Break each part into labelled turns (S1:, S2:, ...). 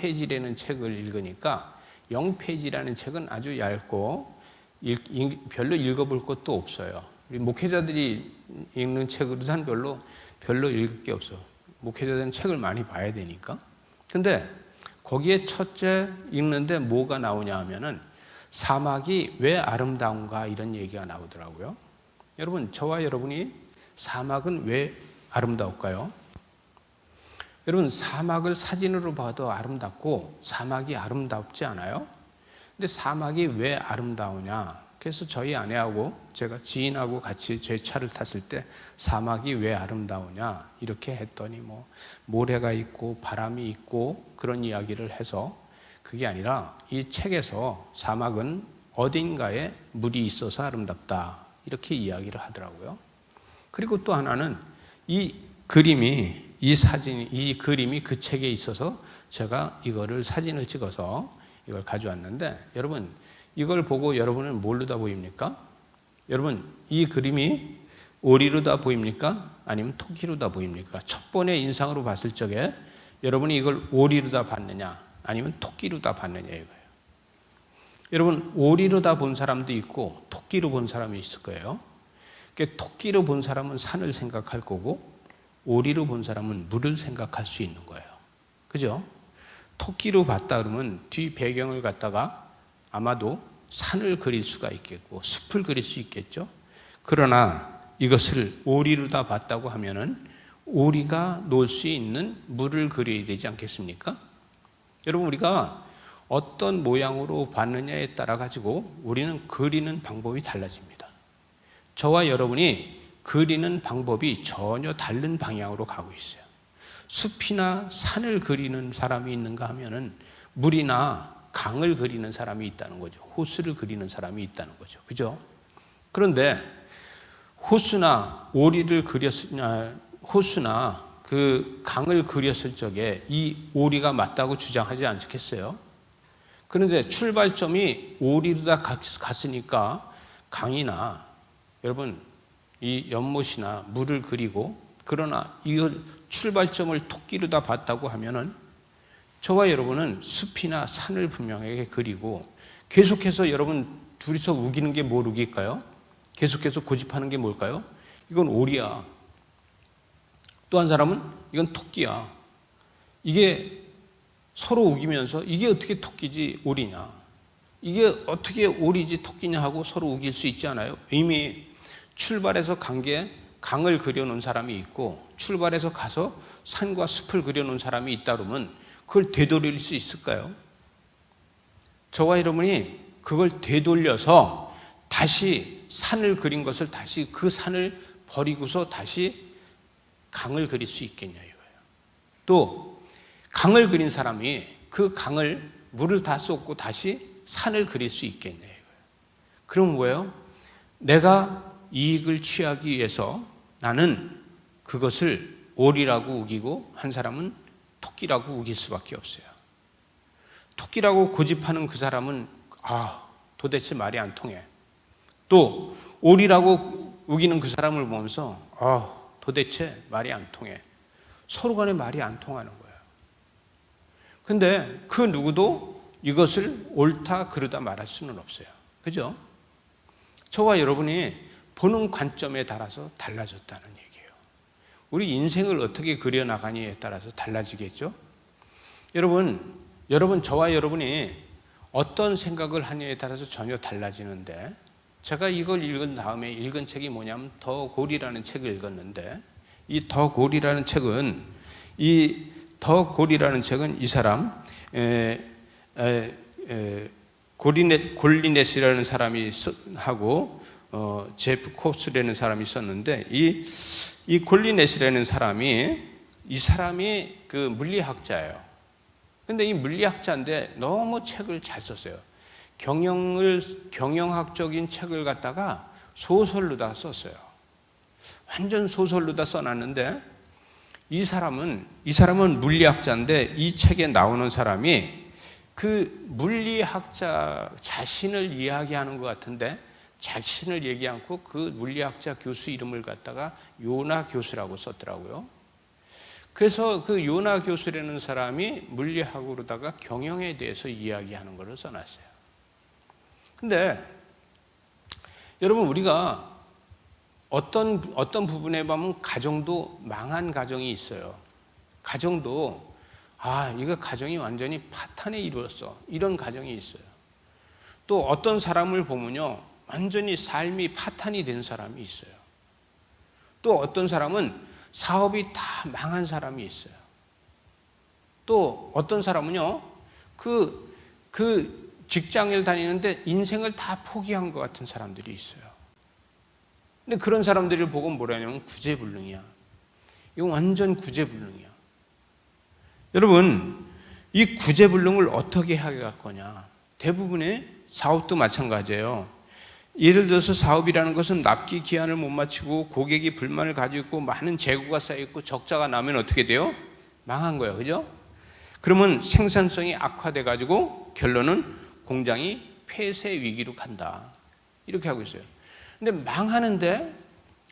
S1: 0페이지라는 책을 읽으니까 0페이지라는 책은 아주 얇고 별로 읽어볼 것도 없어요. 우리 목회자들이 읽는 책으로는 별로 별로 읽을 게 없어. 목회자들은 책을 많이 봐야 되니까. 근데 거기에 첫째 읽는데 뭐가 나오냐 하면은 사막이 왜 아름다운가 이런 얘기가 나오더라고요. 여러분, 저와 여러분이 사막은 왜 아름다울까요? 여러분, 사막을 사진으로 봐도 아름답고 사막이 아름답지 않아요? 근데 사막이 왜 아름다우냐? 그래서 저희 아내하고 제가 지인하고 같이 제 차를 탔을 때 사막이 왜 아름다우냐? 이렇게 했더니 뭐 모래가 있고 바람이 있고 그런 이야기를 해서 그게 아니라 이 책에서 사막은 어딘가에 물이 있어서 아름답다. 이렇게 이야기를 하더라고요. 그리고 또 하나는 이 그림이 이 사진이 이 그림이 그 책에 있어서 제가 이거를 사진을 찍어서 이걸 가져왔는데 여러분 이걸 보고 여러분은 뭘로 다 보입니까? 여러분 이 그림이 오리로 다 보입니까? 아니면 토끼로 다 보입니까? 첫 번의 인상으로 봤을 적에 여러분이 이걸 오리로 다 봤느냐 아니면 토끼로 다 봤느냐 이거예요. 여러분 오리로 다 본 사람도 있고 토끼로 본 사람이 있을 거예요. 그러니까 토끼로 본 사람은 산을 생각할 거고 오리로 본 사람은 물을 생각할 수 있는 거예요. 그죠? 토끼로 봤다 그러면 뒤 배경을 갖다가 아마도 산을 그릴 수가 있겠고 숲을 그릴 수 있겠죠. 그러나 이것을 오리로 다 봤다고 하면은 오리가 놀 수 있는 물을 그려야 되지 않겠습니까? 여러분 우리가 어떤 모양으로 봤느냐에 따라 가지고 우리는 그리는 방법이 달라집니다. 저와 여러분이 그리는 방법이 전혀 다른 방향으로 가고 있어요. 숲이나 산을 그리는 사람이 있는가 하면은 물이나 강을 그리는 사람이 있다는 거죠. 호수를 그리는 사람이 있다는 거죠. 그죠? 그런데 호수나 오리를 그렸으냐, 호수나 그 강을 그렸을 적에 이 오리가 맞다고 주장하지 않겠어요? 그런데 출발점이 오리로 다 갔으니까 강이나 여러분 이 연못이나 물을 그리고 그러나 이걸 출발점을 토끼로 다 봤다고 하면은 저와 여러분은 숲이나 산을 분명하게 그리고 계속해서 여러분 둘이서 우기는 게뭘 우길까요? 계속해서 고집하는 게 뭘까요? 이건 오리야. 또 한 사람은 이건 토끼야. 이게 서로 우기면서 이게 어떻게 토끼지 오리냐? 이게 어떻게 오리지 토끼냐 하고 서로 우길 수 있지 않아요? 이미 출발해서 간게 강을 그려놓은 사람이 있고 출발해서 가서 산과 숲을 그려놓은 사람이 있다 그러면 그걸 되돌릴 수 있을까요? 저와 여러분이 그걸 되돌려서 다시 산을 그린 것을 다시 그 산을 버리고서 다시 강을 그릴 수 있겠냐 이거예요. 또 강을 그린 사람이 그 강을 물을 다 쏟고 다시 산을 그릴 수 있겠냐 이거예요. 그럼 뭐예요? 내가 이익을 취하기 위해서 나는 그것을 오리라고 우기고 한 사람은 토끼라고 우길 수밖에 없어요. 토끼라고 고집하는 그 사람은 아 도대체 말이 안 통해. 또 오리라고 우기는 그 사람을 보면서 아 도대체 말이 안 통해. 서로 간에 말이 안 통하는 거예요. 근데 그 누구도 이것을 옳다 그르다 말할 수는 없어요. 그죠? 저와 여러분이 보는 관점에 따라서 달라졌다는 얘기예요. 우리 인생을 어떻게 그려나가니에 따라서 달라지겠죠? 여러분, 여러분, 저와 여러분이 어떤 생각을 하느냐에 따라서 전혀 달라지는데, 제가 이걸 읽은 다음에 읽은 책이 뭐냐면, 더 골이라는 책을 읽었는데, 이 더 골이라는 책은, 이 더 골이라는 책은 이 사람, 에, 에, 에, 골리넷, 골리넷이라는 사람이 하고, 어, 제프 코스라는 사람이 있었는데 이, 이 골리넷이라는 사람이 이 사람이 그 물리학자예요. 근데 이 물리학자인데 너무 책을 잘 썼어요. 경영을 경영학적인 책을 갖다가 소설로 다 썼어요. 완전 소설로 다 써놨는데 이 사람은 이 사람은 물리학자인데 이 책에 나오는 사람이 그 물리학자 자신을 이야기하는 것 같은데 자신을 얘기 않고 그 물리학자 교수 이름을 갖다가 요나 교수라고 썼더라고요. 그래서 그 요나 교수라는 사람이 물리학으로다가 경영에 대해서 이야기하는 것을 써놨어요. 근데 여러분 우리가 어떤 어떤 부분에 보면 가정도 망한 가정이 있어요. 가정도 아 이거 가정이 완전히 파탄에 이루었어 이런 가정이 있어요. 또 어떤 사람을 보면요 완전히 삶이 파탄이 된 사람이 있어요. 또 어떤 사람은 사업이 다 망한 사람이 있어요. 또 어떤 사람은요 그, 그 직장을 다니는데 인생을 다 포기한 것 같은 사람들이 있어요. 근데 그런 사람들을 보고 뭐라냐면 구제불능이야. 이거 완전 구제불능이야. 여러분, 이 구제불능을 어떻게 해갈 거냐? 대부분의 사업도 마찬가지예요. 예를 들어서 사업이라는 것은 납기 기한을 못 마치고 고객이 불만을 가지고 있고 많은 재고가 쌓여 있고 적자가 나면 어떻게 돼요? 망한 거예요. 그죠? 그러면 생산성이 악화돼 가지고 결론은 공장이 폐쇄 위기로 간다. 이렇게 하고 있어요. 근데 망하는데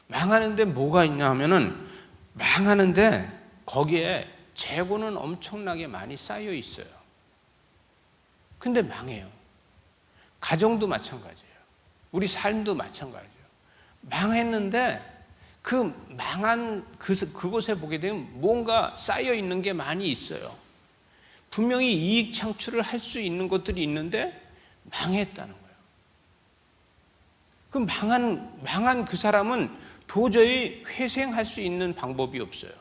S1: 망하는데 뭐가 있냐 하면은 망하는데 거기에 재고는 엄청나게 많이 쌓여 있어요. 근데 망해요. 가정도 마찬가지예요. 우리 삶도 마찬가지예요. 망했는데 그 망한 그, 그곳에 보게 되면 뭔가 쌓여 있는 게 많이 있어요. 분명히 이익 창출을 할 수 있는 것들이 있는데 망했다는 거예요. 그 망한, 망한 그 사람은 도저히 회생할 수 있는 방법이 없어요.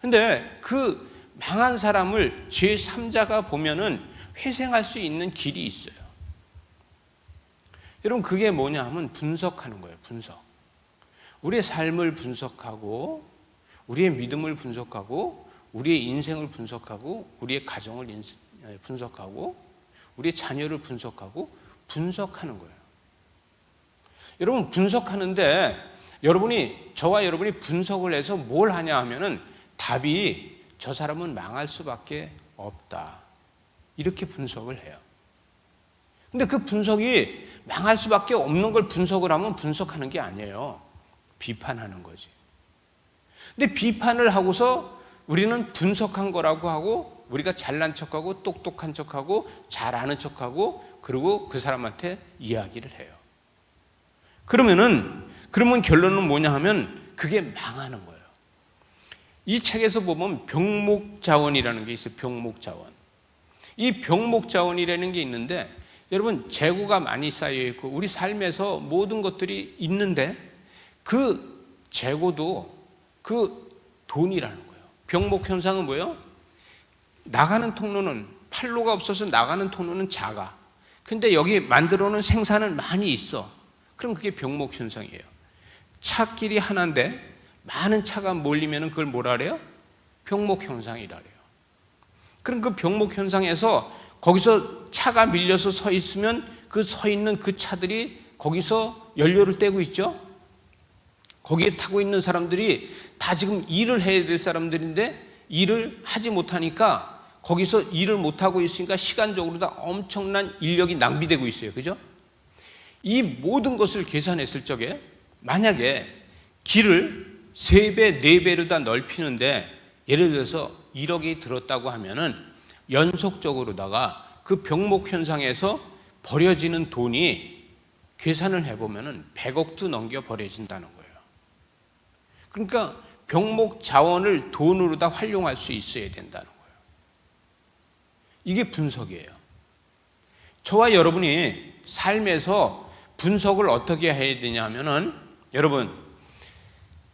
S1: 근데 그 망한 사람을 제3자가 보면은 회생할 수 있는 길이 있어요. 여러분, 그게 뭐냐 하면 분석하는 거예요, 분석. 우리의 삶을 분석하고, 우리의 믿음을 분석하고, 우리의 인생을 분석하고, 우리의 가정을 분석하고, 우리의 자녀를 분석하고, 분석하는 거예요. 여러분, 분석하는데, 여러분이, 저와 여러분이 분석을 해서 뭘 하냐 하면은 답이 저 사람은 망할 수밖에 없다. 이렇게 분석을 해요. 근데 그 분석이 망할 수밖에 없는 걸 분석을 하면 분석하는 게 아니에요. 비판하는 거지. 근데 비판을 하고서 우리는 분석한 거라고 하고 우리가 잘난 척하고 똑똑한 척하고 잘 아는 척하고 그리고 그 사람한테 이야기를 해요. 그러면은 그러면 결론은 뭐냐 하면 그게 망하는 거예요. 이 책에서 보면 병목 자원이라는 게 있어요. 병목 자원. 이 병목 자원이라는 게 있는데 여러분 재고가 많이 쌓여 있고 우리 삶에서 모든 것들이 있는데 그 재고도 그 돈이라는 거예요. 병목 현상은 뭐예요? 나가는 통로는 팔로가 없어서 나가는 통로는 작아. 근데 여기 만들어 놓은 생산은 많이 있어. 그럼 그게 병목 현상이에요. 차길이 하나인데 많은 차가 몰리면 그걸 뭐라 그래요? 병목 현상이라 그래요. 그럼 그 병목 현상에서 거기서 차가 밀려서 서 있으면 그 서 있는 그 차들이 거기서 연료를 떼고 있죠. 거기에 타고 있는 사람들이 다 지금 일을 해야 될 사람들인데 일을 하지 못하니까 거기서 일을 못하고 있으니까 시간적으로 다 엄청난 인력이 낭비되고 있어요. 그죠? 이 모든 것을 계산했을 적에 만약에 길을 세배네배로 다 넓히는데 예를 들어서 1억이 들었다고 하면은 연속적으로다가 그 병목 현상에서 버려지는 돈이 계산을 해보면은 100억도 넘겨 버려진다는 거예요. 그러니까 병목 자원을 돈으로 다 활용할 수 있어야 된다는 거예요. 이게 분석이에요. 저와 여러분이 삶에서 분석을 어떻게 해야 되냐 하면은 여러분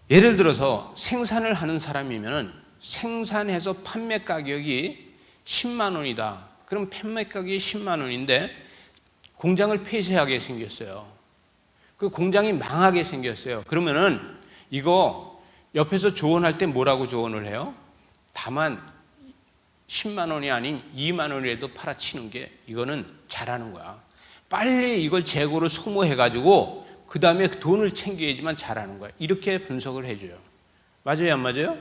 S1: 예를 들어서 생산을 하는 사람이면은 생산해서 판매 가격이 10만 원이다. 그럼 판매 가격이 10만 원인데 공장을 폐쇄하게 생겼어요. 그 공장이 망하게 생겼어요. 그러면은 이거 옆에서 조언할 때 뭐라고 조언을 해요? 다만 10만 원이 아닌 2만 원이라도 팔아치는 게 이거는 잘하는 거야. 빨리 이걸 재고로 소모해가지고 그 다음에 돈을 챙겨야지만 잘하는 거야. 이렇게 분석을 해줘요. 맞아요, 안 맞아요?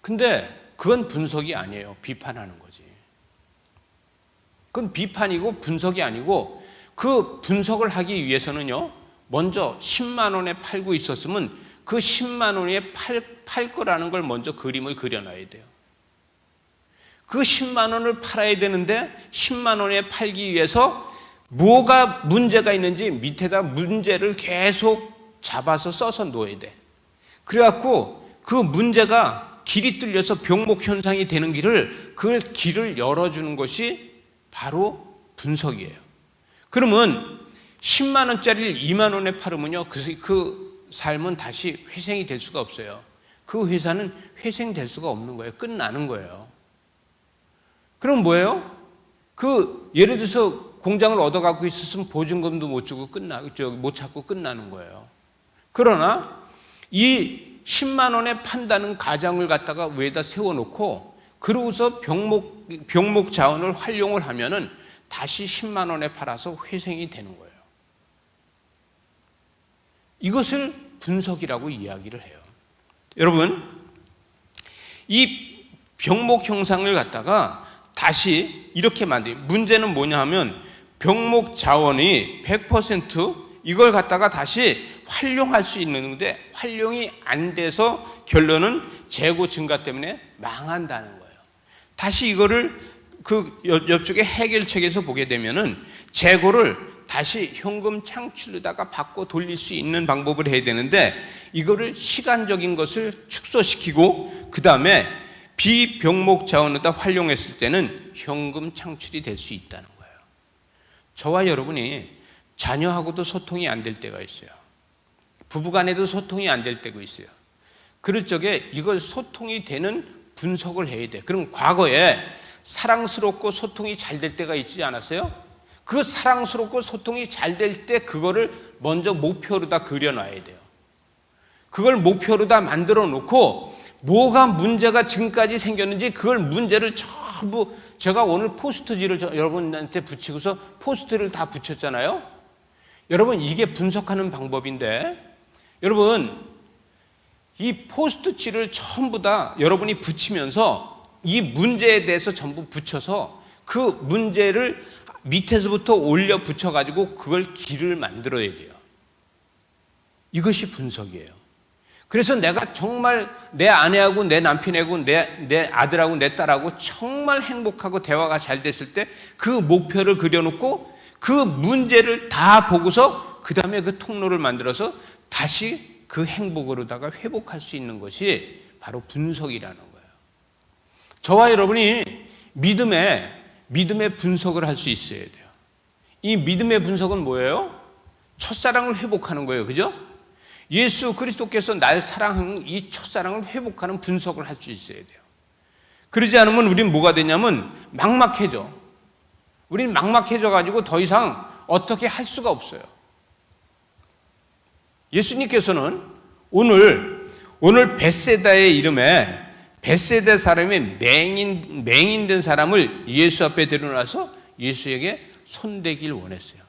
S1: 근데 그건 분석이 아니에요. 비판하는 거지. 그건 비판이고 분석이 아니고 그 분석을 하기 위해서는요, 먼저 10만 원에 팔고 있었으면 그 10만 원에 팔, 팔 거라는 걸 먼저 그림을 그려놔야 돼요. 그 10만 원을 팔아야 되는데 10만 원에 팔기 위해서 뭐가 문제가 있는지 밑에다 문제를 계속 잡아서 써서 놓아야 돼. 그래갖고 그 문제가 길이 뚫려서 병목 현상이 되는 길을 그 길을 열어주는 것이 바로 분석이에요. 그러면 10만 원짜리를 2만 원에 팔으면요, 그, 그 삶은 다시 회생이 될 수가 없어요. 그 회사는 회생될 수가 없는 거예요. 끝나는 거예요. 그럼 뭐예요? 그 예를 들어서 공장을 얻어 갖고 있었으면 보증금도 못 주고 끝나 못 찾고 끝나는 거예요. 그러나 이 10만 원에 판다는 가장을 갖다가 위에다 세워 놓고 그러고서 병목 병목 자원을 활용을 하면은 다시 10만 원에 팔아서 회생이 되는 거예요. 이것을 분석이라고 이야기를 해요. 여러분, 이 병목 형상을 갖다가 다시 이렇게 만들 문제는 뭐냐 하면 병목 자원이 100% 이걸 갖다가 다시 활용할 수 있는데 활용이 안 돼서 결론은 재고 증가 때문에 망한다는 거예요. 다시 이거를 그 옆쪽에 해결책에서 보게 되면은 재고를 다시 현금 창출에다가 바꿔 돌릴 수 있는 방법을 해야 되는데 이거를 시간적인 것을 축소시키고 그 다음에 비병목 자원에다 활용했을 때는 현금 창출이 될 수 있다는 거예요. 저와 여러분이 자녀하고도 소통이 안 될 때가 있어요. 부부간에도 소통이 안 될 때가 있어요. 그럴 적에 이걸 소통이 되는 분석을 해야 돼. 그럼 과거에 사랑스럽고 소통이 잘 될 때가 있지 않았어요? 그 사랑스럽고 소통이 잘 될 때 그거를 먼저 목표로 다 그려놔야 돼요. 그걸 목표로 다 만들어 놓고 뭐가 문제가 지금까지 생겼는지 그걸 문제를 전부 제가 오늘 포스트지를 여러분한테 붙이고서 포스트를 다 붙였잖아요. 여러분 이게 분석하는 방법인데 여러분 이 포스트지를 전부 다 여러분이 붙이면서 이 문제에 대해서 전부 붙여서 그 문제를 밑에서부터 올려 붙여 가지고 그걸 길을 만들어야 돼요. 이것이 분석이에요. 그래서 내가 정말 내 아내하고 내 남편하고 내, 내 아들하고 내 딸하고 정말 행복하고 대화가 잘 됐을 때 그 목표를 그려놓고 그 문제를 다 보고서 그 다음에 그 통로를 만들어서 다시 그 행복으로다가 회복할 수 있는 것이 바로 분석이라는 거예요. 저와 여러분이 믿음의 믿음의 분석을 할 수 있어야 돼요. 이 믿음의 분석은 뭐예요? 첫사랑을 회복하는 거예요. 그죠? 예수 그리스도께서 날 사랑한 이 첫사랑을 회복하는 분석을 할 수 있어야 돼요. 그러지 않으면 우리는 뭐가 되냐면 막막해져. 우리는 막막해져 가지고 더 이상 어떻게 할 수가 없어요. 예수님께서는 오늘 오늘 베세다의 이름에 베세다 사람의 맹인 맹인된 사람을 예수 앞에 데려놔서 예수에게 손대길 원했어요.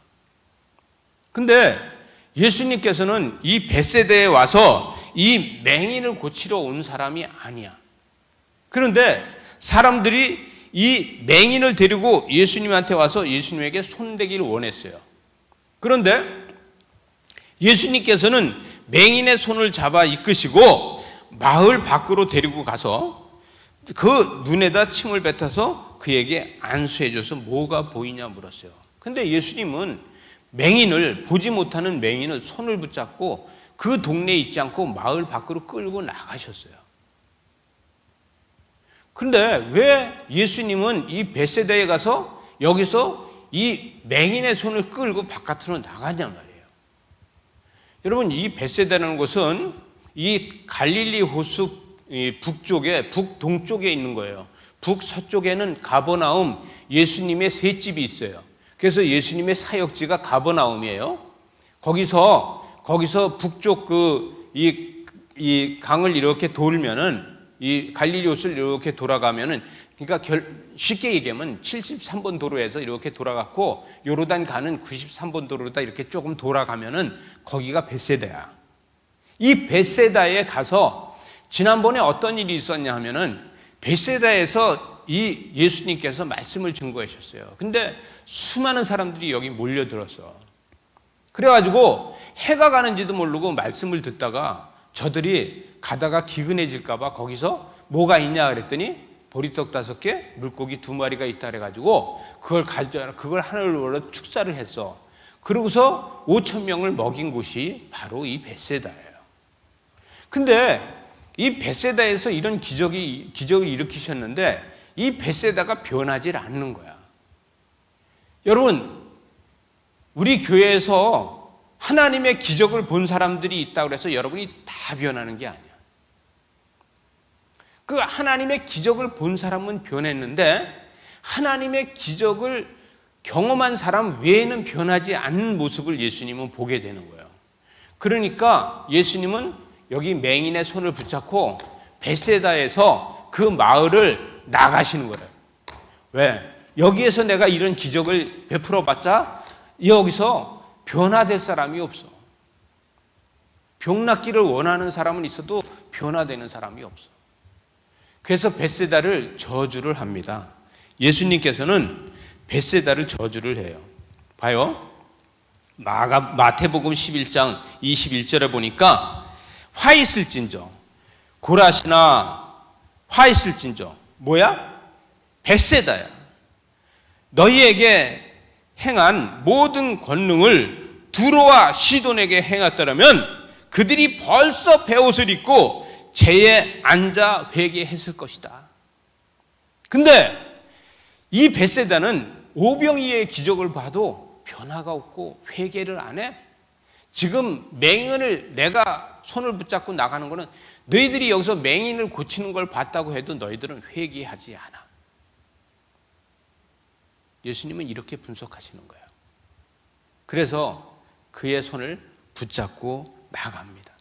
S1: 근데 예수님께서는 이 베세다에 와서 이 맹인을 고치러 온 사람이 아니야. 그런데 사람들이 이 맹인을 데리고 예수님한테 와서 예수님에게 손대기를 원했어요. 그런데 예수님께서는 맹인의 손을 잡아 이끄시고 마을 밖으로 데리고 가서 그 눈에다 침을 뱉어서 그에게 안수해줘서 뭐가 보이냐 물었어요. 근데 예수님은 맹인을 보지 못하는 맹인을 손을 붙잡고 그 동네에 있지 않고 마을 밖으로 끌고 나가셨어요. 그런데 왜 예수님은 이 베세다에 가서 여기서 이 맹인의 손을 끌고 바깥으로 나가냐 말이에요. 여러분 이 베세다라는 곳은 이 갈릴리 호수 북쪽에 북동쪽에 있는 거예요. 북서쪽에는 가버나움 예수님의 새 집이 있어요. 그래서 예수님의 사역지가 가버나움이에요. 거기서 거기서 북쪽 그이 이 강을 이렇게 돌면은 이 갈릴리 호수를 이렇게 돌아가면은 그러니까 결, 쉽게 얘기하면 73번 도로에서 이렇게 돌아갔고 요르단 가는 93번 도로다 이렇게 조금 돌아가면은 거기가 베세다야. 이 베세다에 가서 지난번에 어떤 일이 있었냐 하면은 베세다에서 이 예수님께서 말씀을 증거하셨어요. 근데 수많은 사람들이 여기 몰려들었어. 그래가지고 해가 가는지도 모르고 말씀을 듣다가 저들이 가다가 기근해질까봐 거기서 뭐가 있냐 그랬더니 보리떡 다섯 개, 물고기 두 마리가 있다 그래가지고 그걸 가져 그걸 하늘로 축사를 했어. 그러고서 5천 명을 먹인 곳이 바로 이 베세다예요. 근데 이 베세다에서 이런 기적이 기적을 일으키셨는데 이 베세다가 변하지 않는 거야. 여러분, 우리 교회에서 하나님의 기적을 본 사람들이 있다고 해서 여러분이 다 변하는 게 아니야. 그 하나님의 기적을 본 사람은 변했는데 하나님의 기적을 경험한 사람 외에는 변하지 않는 모습을 예수님은 보게 되는 거예요. 그러니까 예수님은 여기 맹인의 손을 붙잡고 베세다에서 그 마을을 나가시는 거예요. 왜? 여기에서 내가 이런 기적을 베풀어 봤자 여기서 변화될 사람이 없어. 병 낫기를 원하는 사람은 있어도 변화되는 사람이 없어. 그래서 베세다를 저주를 합니다. 예수님께서는 베세다를 저주를 해요. 봐요. 마가, 마태복음 11장 21절에 보니까 화 있을진저 고라시나 화 있을진저 뭐야? 베세다야. 너희에게 행한 모든 권능을 두로와 시돈에게 행했더라면 그들이 벌써 베옷을 입고 제에 앉아 회개했을 것이다. 근데 이 베세다는 오병이의 기적을 봐도 변화가 없고 회개를 안 해. 지금 맹인을 내가 손을 붙잡고 나가는 거는 너희들이 여기서 맹인을 고치는 걸 봤다고 해도 너희들은 회개하지 않아. 예수님은 이렇게 분석하시는 거예요. 그래서 그의 손을 붙잡고 나갑니다.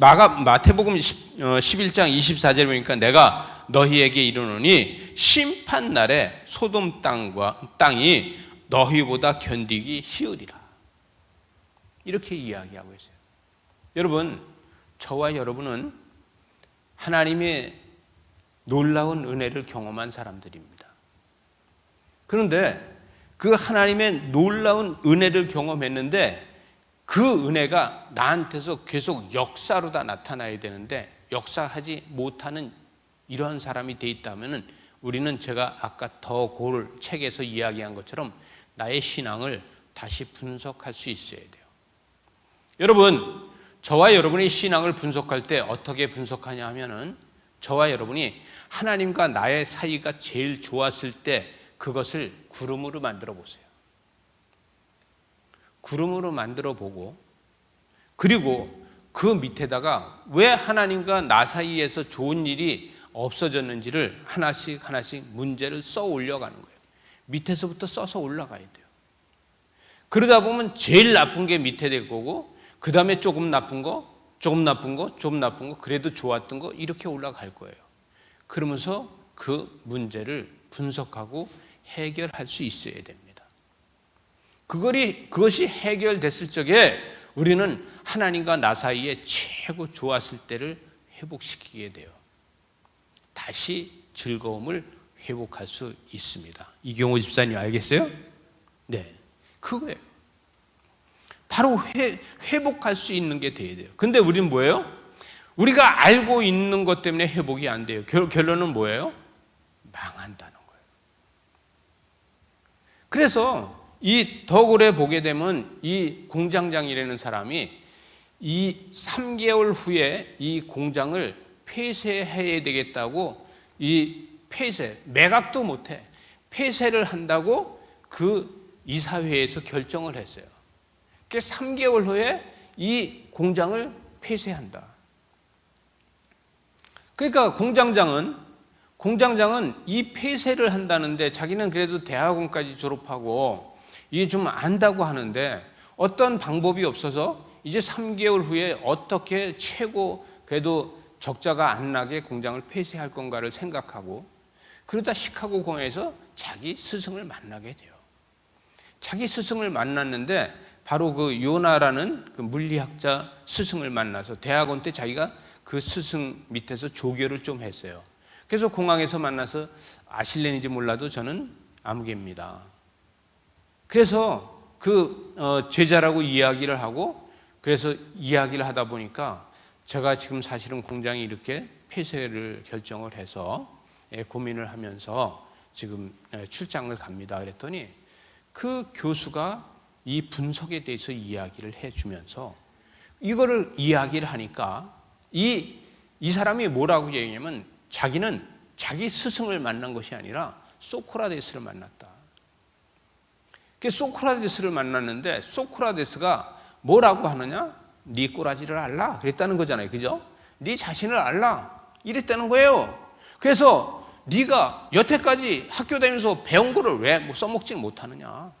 S1: 마가, 마태복음 11장 24절에 보니까 내가 너희에게 이르노니 심판 날에 소돔 땅과 땅이 너희보다 견디기 쉬우리라. 이렇게 이야기하고 있어요. 여러분, 저와 여러분은 하나님의 놀라운 은혜를 경험한 사람들입니다. 그런데 그 하나님의 놀라운 은혜를 경험했는데 그 은혜가 나한테서 계속 역사로 다 나타나야 되는데 역사하지 못하는 이러한 사람이 돼 있다면 우리는 제가 아까 더 고를 책에서 이야기한 것처럼 나의 신앙을 다시 분석할 수 있어야 돼요. 여러분, 저와 여러분의 신앙을 분석할 때 어떻게 분석하냐 하면은 저와 여러분이 하나님과 나의 사이가 제일 좋았을 때 그것을 구름으로 만들어 보세요. 구름으로 만들어 보고 그리고 그 밑에다가 왜 하나님과 나 사이에서 좋은 일이 없어졌는지를 하나씩 하나씩 문제를 써 올려가는 거예요. 밑에서부터 써서 올라가야 돼요. 그러다 보면 제일 나쁜 게 밑에 될 거고 그 다음에 조금 나쁜 거, 조금 나쁜 거, 좀 나쁜 거, 그래도 좋았던 거 이렇게 올라갈 거예요. 그러면서 그 문제를 분석하고 해결할 수 있어야 됩니다. 그것이, 그것이 해결됐을 적에 우리는 하나님과 나 사이에 최고 좋았을 때를 회복시키게 돼요. 다시 즐거움을 회복할 수 있습니다. 이경호 집사님 알겠어요? 네. 그거예요. 바로 회, 회복할 수 있는 게 돼야 돼요. 근데 우리는 뭐예요? 우리가 알고 있는 것 때문에 회복이 안 돼요. 결, 결론은 뭐예요? 망한다는 거예요. 그래서 이 덕을에 보게 되면 이 공장장이라는 사람이 이 3개월 후에 이 공장을 폐쇄해야 되겠다고 이 폐쇄, 매각도 못해. 폐쇄를 한다고 그 이사회에서 결정을 했어요. 그 3개월 후에 이 공장을 폐쇄한다. 그러니까 공장장은 공장장은 이 폐쇄를 한다는데 자기는 그래도 대학원까지 졸업하고 이게 좀 안다고 하는데 어떤 방법이 없어서 이제 3개월 후에 어떻게 최고 그래도 적자가 안 나게 공장을 폐쇄할 건가를 생각하고 그러다 시카고 공에서 자기 스승을 만나게 돼요. 자기 스승을 만났는데 바로 그 요나라는 그 물리학자 스승을 만나서 대학원 때 자기가 그 스승 밑에서 조교를 좀 했어요. 그래서 공항에서 만나서 아실렌인지 몰라도 저는 아무개입니다. 그래서 그 어, 제자라고 이야기를 하고 그래서 이야기를 하다 보니까 제가 지금 사실은 공장이 이렇게 폐쇄를 결정을 해서 예, 고민을 하면서 지금 예, 출장을 갑니다. 그랬더니 그 교수가 이 분석에 대해서 이야기를 해주면서 이거를 이야기를 하니까 이, 이 사람이 뭐라고 얘기하냐면 자기는 자기 스승을 만난 것이 아니라 소크라테스를 만났다. 그 소크라테스를 만났는데 소크라테스가 뭐라고 하느냐? 네 꼬라지를 알라 그랬다는 거잖아요. 그죠? 네 자신을 알라 이랬다는 거예요. 그래서 네가 여태까지 학교 다니면서 배운 거를 왜뭐 써먹지 못하느냐?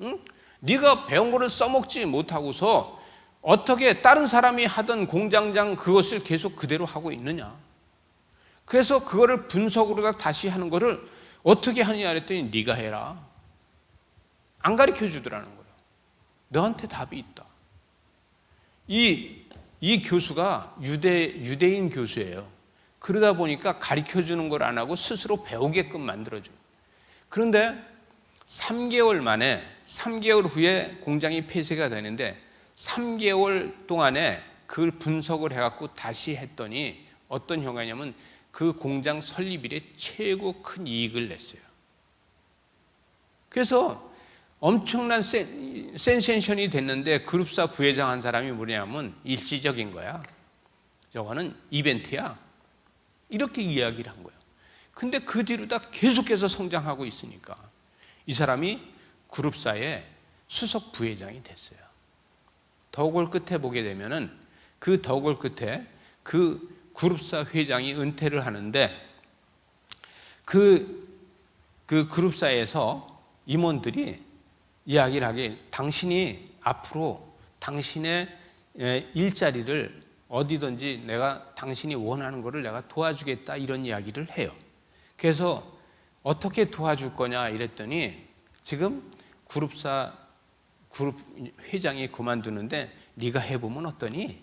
S1: 응? 네가 배운 거를 써먹지 못하고서 어떻게 다른 사람이 하던 공장장 그것을 계속 그대로 하고 있느냐? 그래서 그거를 분석으로 다시 하는 거를 어떻게 하느냐 그랬더니 네가 해라. 안 가르쳐 주더라는 거예요. 너한테 답이 있다. 이, 이 교수가 유대, 유대인 교수예요. 그러다 보니까 가르쳐 주는 걸 안 하고 스스로 배우게끔 만들어줘요. 그런데 3개월 만에, 3개월 후에 공장이 폐쇄가 되는데 3개월 동안에 그걸 분석을 해갖고 다시 했더니 어떤 효과냐면 그 공장 설립일에 최고 큰 이익을 냈어요. 그래서 엄청난 센, 센세이션이 됐는데 그룹사 부회장 한 사람이 뭐냐면 일시적인 거야. 저거는 이벤트야. 이렇게 이야기를 한 거예요. 근데 그 뒤로 다 계속해서 성장하고 있으니까 이 사람이 그룹사의 수석 부회장이 됐어요. 덕을 끝에 보게 되면은 그 덕을 끝에 그 그룹사 회장이 은퇴를 하는데 그, 그 그룹사에서 임원들이 이야기를 하길 당신이 앞으로 당신의 일자리를 어디든지 내가 당신이 원하는 것을 내가 도와주겠다 이런 이야기를 해요. 그래서 어떻게 도와줄 거냐 이랬더니 지금 그룹사 그룹 회장이 그만두는데 네가 해보면 어떠니?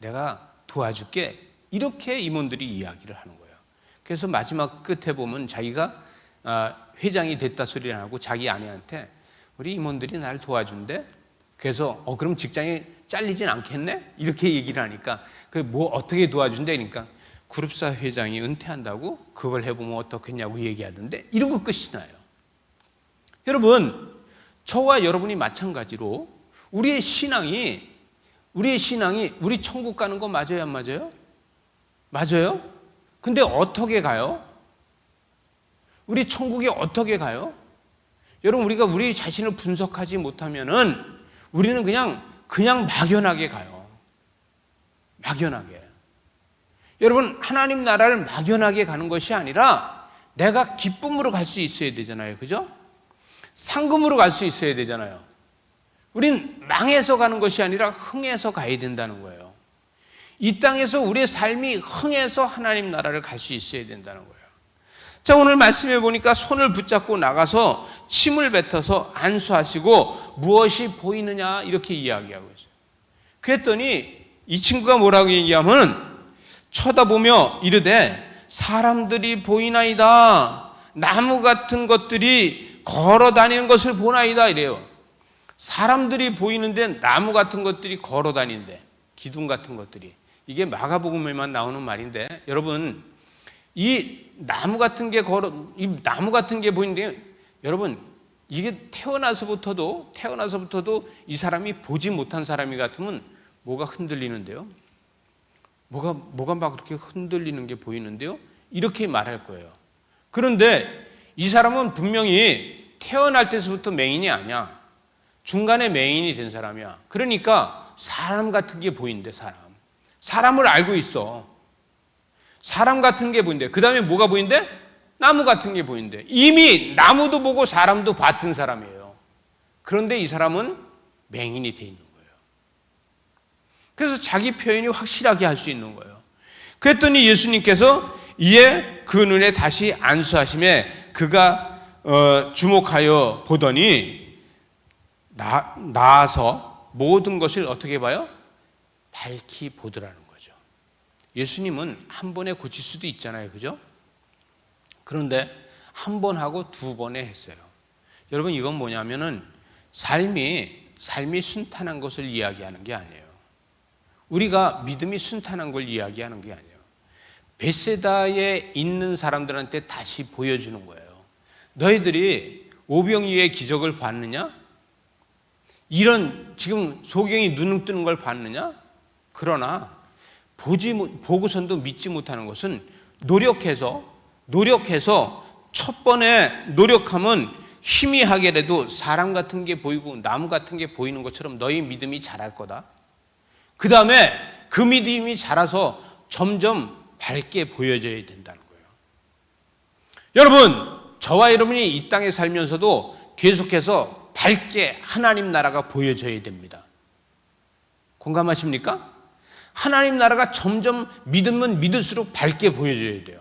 S1: 내가 도와줄게. 이렇게 임원들이 이야기를 하는 거예요. 그래서 마지막 끝에 보면 자기가 아, 회장이 됐다 소리를 하고 자기 아내한테 우리 임원들이 날 도와준대. 그래서 어 그럼 직장에 잘리진 않겠네? 이렇게 얘기를 하니까 그 뭐 어떻게 도와준대? 그러니까 그룹사 회장이 은퇴한다고 그걸 해보면 어떻겠냐고 얘기하던데 이러고 끝이 나요. 여러분 저와 여러분이 마찬가지로 우리의 신앙이 우리의 신앙이 우리 천국 가는 거 맞아요 안 맞아요? 맞아요? 근데 어떻게 가요? 우리 천국에 어떻게 가요? 여러분 우리가 우리 자신을 분석하지 못하면은 우리는 그냥 그냥 막연하게 가요. 막연하게. 여러분 하나님 나라를 막연하게 가는 것이 아니라 내가 기쁨으로 갈 수 있어야 되잖아요. 그죠? 상금으로 갈 수 있어야 되잖아요. 우린 망해서 가는 것이 아니라 흥해서 가야 된다는 거예요. 이 땅에서 우리의 삶이 흥해서 하나님 나라를 갈 수 있어야 된다는 거예요. 자, 오늘 말씀해 보니까 손을 붙잡고 나가서 침을 뱉어서 안수하시고 무엇이 보이느냐 이렇게 이야기하고 있어요. 그랬더니 이 친구가 뭐라고 얘기하면 쳐다보며 이르되 사람들이 보이나이다. 나무 같은 것들이 걸어 다니는 것을 보나이다 이래요. 사람들이 보이는데 나무 같은 것들이 걸어 다니는데 기둥 같은 것들이 이게 마가복음에만 나오는 말인데 여러분 이 나무 같은 게 걸어 이 나무 같은 게 보이는데 여러분 이게 태어나서부터도 태어나서부터도 이 사람이 보지 못한 사람이 같으면 뭐가 흔들리는데요? 뭐가 뭐가 막 그렇게 흔들리는 게 보이는데요? 이렇게 말할 거예요. 그런데 이 사람은 분명히 태어날 때부터 맹인이 아니야. 중간에 맹인이 된 사람이야. 그러니까 사람 같은 게 보이는데 사람. 사람을 알고 있어. 사람 같은 게 보인대. 그 다음에 뭐가 보인대? 나무 같은 게 보인대. 이미 나무도 보고 사람도 봤던 사람이에요. 그런데 이 사람은 맹인이 돼 있는 거예요. 그래서 자기 표현이 확실하게 할 수 있는 거예요. 그랬더니 예수님께서 이에 그 눈에 다시 안수하심에 그가 어, 주목하여 보더니 나, 나아서 모든 것을 어떻게 봐요? 밝히 보더라는 거죠. 예수님은 한 번에 고칠 수도 있잖아요. 그죠? 그런데 한 번 하고 두 번에 했어요. 여러분 이건 뭐냐면은 삶이 삶이 순탄한 것을 이야기하는 게 아니에요. 우리가 믿음이 순탄한 걸 이야기하는 게 아니에요. 베세다에 있는 사람들한테 다시 보여주는 거예요. 너희들이 오병이의 기적을 봤느냐? 이런 지금 소경이 눈을 뜨는 걸 봤느냐? 그러나 보지 못- 보고선도 믿지 못하는 것은 노력해서 노력해서 첫 번에 노력하면 희미하게라도 사람 같은 게 보이고 나무 같은 게 보이는 것처럼 너희 믿음이 자랄 거다. 그 다음에 그 믿음이 자라서 점점 밝게 보여져야 된다는 거예요. 여러분, 저와 여러분이 이 땅에 살면서도 계속해서 밝게 하나님 나라가 보여져야 됩니다. 공감하십니까? 하나님 나라가 점점 믿으면 믿을수록 밝게 보여져야 돼요.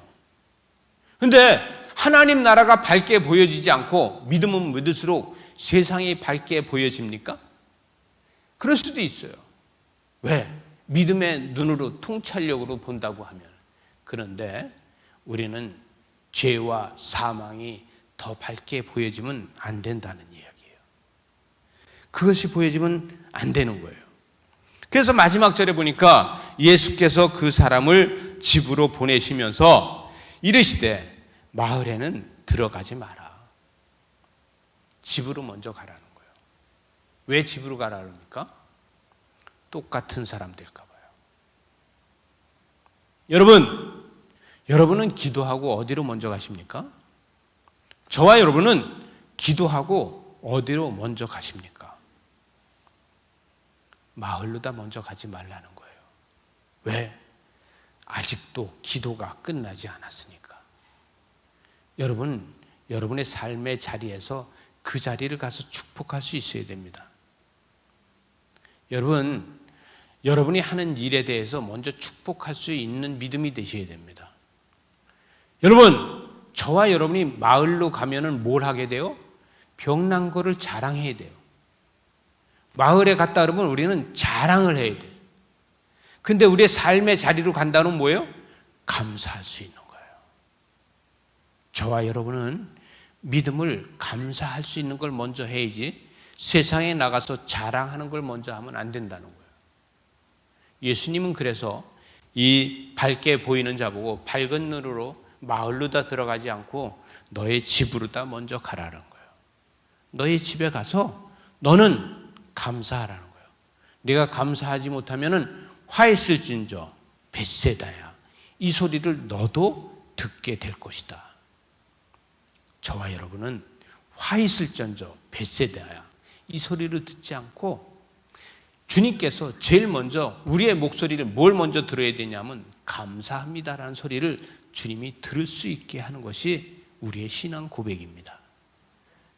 S1: 근데 하나님 나라가 밝게 보여지지 않고 믿으면 믿을수록 세상이 밝게 보여집니까? 그럴 수도 있어요. 왜? 믿음의 눈으로 통찰력으로 본다고 하면. 그런데 우리는 죄와 사망이 더 밝게 보여지면 안 된다는 이야기예요. 그것이 보여지면 안 되는 거예요. 그래서 마지막 절에 보니까 예수께서 그 사람을 집으로 보내시면서 이르시되 마을에는 들어가지 마라. 집으로 먼저 가라는 거예요. 왜 집으로 가라 그럽니까? 똑같은 사람 될까 봐요. 여러분, 여러분은 기도하고 어디로 먼저 가십니까? 저와 여러분은 기도하고 어디로 먼저 가십니까? 마을로다 먼저 가지 말라는 거예요. 왜? 아직도 기도가 끝나지 않았으니까. 여러분, 여러분의 삶의 자리에서 그 자리를 가서 축복할 수 있어야 됩니다. 여러분, 여러분이 하는 일에 대해서 먼저 축복할 수 있는 믿음이 되셔야 됩니다. 여러분, 저와 여러분이 마을로 가면은 뭘 하게 돼요? 병난 거를 자랑해야 돼요. 마을에 갔다 그러면 우리는 자랑을 해야 돼요. 근데 우리의 삶의 자리로 간다는 뭐예요? 감사할 수 있는 거예요. 저와 여러분은 믿음을 감사할 수 있는 걸 먼저 해야지 세상에 나가서 자랑하는 걸 먼저 하면 안 된다는 거예요. 예수님은 그래서 이 밝게 보이는 자보고 밝은 눈으로 마을로 다 들어가지 않고 너의 집으로 다 먼저 가라는 거예요. 너의 집에 가서 너는 감사하라는 거예요. 네가 감사하지 못하면은 화했을진저 벳세다야. 이 소리를 너도 듣게 될 것이다. 저와 여러분은 화있을전저 벳세다야. 이 소리를 듣지 않고 주님께서 제일 먼저 우리의 목소리를 뭘 먼저 들어야 되냐면 감사합니다라는 소리를 주님이 들을 수 있게 하는 것이 우리의 신앙 고백입니다.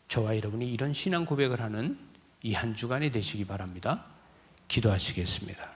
S1: 저와 여러분이 이런 신앙 고백을 하는 이 한 주간이 되시기 바랍니다. 기도하시겠습니다.